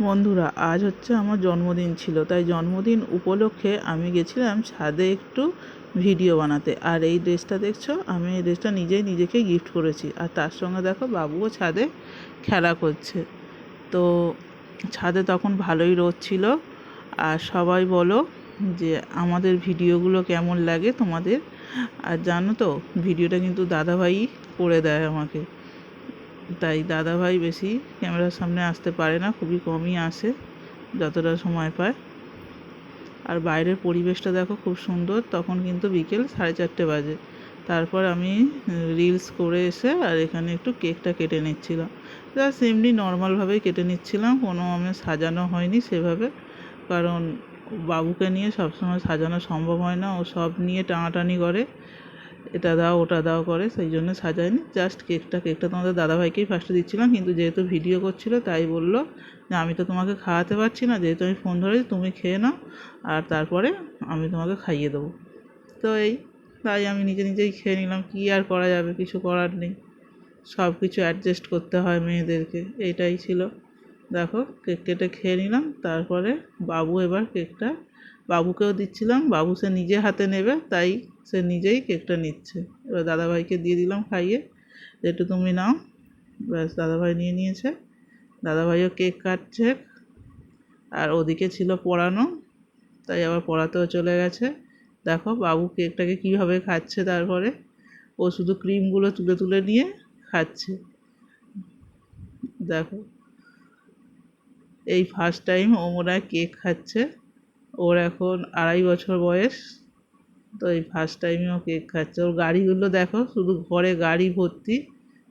বন্ধুরা, আজ হচ্ছে আমার জন্মদিন ছিল, তাই জন্মদিন উপলক্ষে আমি গেছিলাম ছাদে একটু ভিডিও বানাতে। আর এই ড্রেসটা দেখছ? আমি এই ড্রেসটা নিজেই নিজেকে গিফট করেছি। আর তার সঙ্গে দেখো, বাবুও ছাদে খেলা করছে। তো ছাদে তখন ভালোই রোদ ছিল। আর সবাই বলো যে, আমাদের ভিডিওগুলো কেমন লাগে তোমাদের? আর জানো তো, ভিডিওটা কিন্তু দাদাভাই করে দেয় আমাকে। তাই দাদাভাই বেশি ক্যামেরার সামনে আসতে পারে না, খুবই কমই আসে, যতটা সময় পায়। আর বাইরের পরিবেশটা দেখো খুব সুন্দর, তখন কিন্তু বিকেল সাড়ে চারটে বাজে। তারপর আমি রিলস করে এসে আর এখানে একটু কেকটা কেটে নিচ্ছিলাম। জাস্ট এমনি নর্মালভাবেই কেটে নিচ্ছিলাম, কোনো আমি সাজানো হয়নি সেভাবে। কারণ বাবুকে নিয়ে সবসময় সাজানো সম্ভব হয় না, ও সব নিয়ে টানাটানি করে। এটা দাও, ওটা দাও করে, সেই জন্য সাজাইনি জাস্ট কেকটা কেকটা তোমাদের দাদাভাইকেই ফার্স্টে দিচ্ছিলাম, কিন্তু যেহেতু ভিডিও করছিল, তাই বলল যে আমি তো তোমাকে খাওয়াতে পারছি না, যেহেতু আমি ফোন ধরেছি, তুমি খেয়ে নাও, আর তারপরে আমি তোমাকে খাইয়ে দেবো। তো এই, তাই আমি নিজে নিজেই খেয়ে নিলাম, কী আর করা যাবে, কিছু করার নেই। সব কিছু অ্যাডজাস্ট করতে হয় মেয়েদেরকে, এইটাই ছিল। দেখো কেক কেটে খেয়ে নিলাম, তারপরে বাবু এবার কেকটা বাবুকেও দিচ্ছিলাম, বাবু সে নিজে হাতে নেবে, তাই সে নিজেই কেকটা নিচ্ছে। এবার দাদাভাইকে দিয়ে দিলাম খাইয়ে। একটু তুমি নাও। ব্যাস, দাদাভাই নিয়ে নিয়েছে। দাদাভাইও কেক কাটছে। আর ওদিকে ছিল পড়ানো। তাই আবার পড়াতেও চলে গেছে। দেখো বাবু কেকটাকে কীভাবে খাচ্ছে তারপরে। ও শুধু ক্রিমগুলো তুলে তুলে নিয়ে খাচ্ছে। দেখো। এই ফার্স্ট টাইম ও মনে কেক খাচ্ছে। ওর এখন আড়াই বছর বয়স। তো এই ফার্স্ট টাইমে ও কেক খাচ্ছে। ওর গাড়িগুলো দেখো, শুধু ঘরে গাড়ি ভর্তি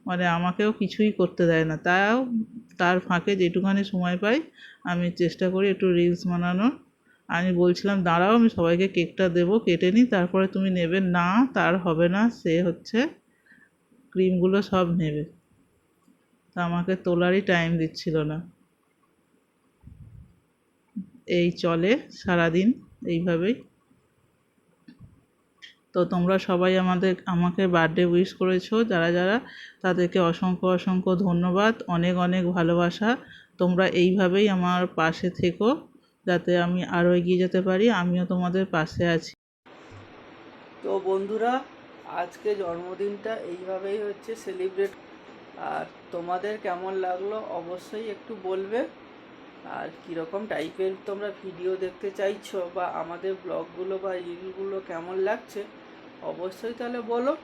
মানে আমাকেও কিছুই করতে দেয় না। তাও তার ফাঁকে যেটুখানি সময় পাই, আমি চেষ্টা করি একটু রিলস বানানোর। আমি বলছিলাম, দাঁড়াও, আমি সবাইকে কেকটা দেবো, কেটে নিই, তারপরে তুমি নেবে। না, তার হবে না, সে হচ্ছে ক্রিমগুলো সব নেবে। তা আমাকে তোলারই টাইম দিচ্ছিল না। এই চলে সারাদিন, এইভাবেই। তো তোমরা সবাই আমাদের, আমাকে বার্থডে উইশ করেছ, যারা যারা, তাদেরকে অসংখ্য অসংখ্য ধন্যবাদ, অনেক অনেক ভালোবাসা। তোমরা এইভাবেই আমার পাশে থেকো, যাতে আমি আরও এগিয়ে যেতে পারি, আমিও তোমাদের পাশে আছি। তো বন্ধুরা, আজকে জন্মদিনটা এইভাবেই হচ্ছে সেলিব্রেট আর তোমাদের কেমন লাগল, অবশ্যই একটু বলবে। আর কীরকম টাইপের তোমরা ভিডিও দেখতে চাইছো বা আমাদের ব্লগগুলো বা রিলগুলো কেমন লাগছে, অবশ্যই তাহলে বলো।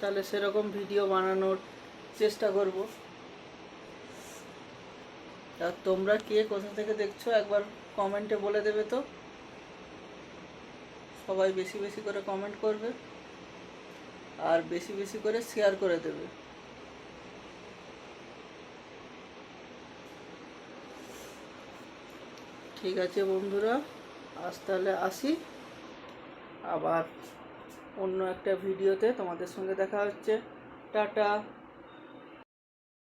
তাহলে সেরকম ভিডিও বানানোর চেষ্টা করব। আর তোমরা কে কোথা থেকে দেখছ একবার কমেন্টে বলে দেবে তো। সবাই বেশি বেশি করে কমেন্ট করবে আর বেশি বেশি করে শেয়ার করে দেবে। ঠিক আছে বন্ধুরা, আজ তাহলে আসি। আবার অন্য একটা ভিডিওতে তোমাদের সঙ্গে দেখা হচ্ছে। টাটা।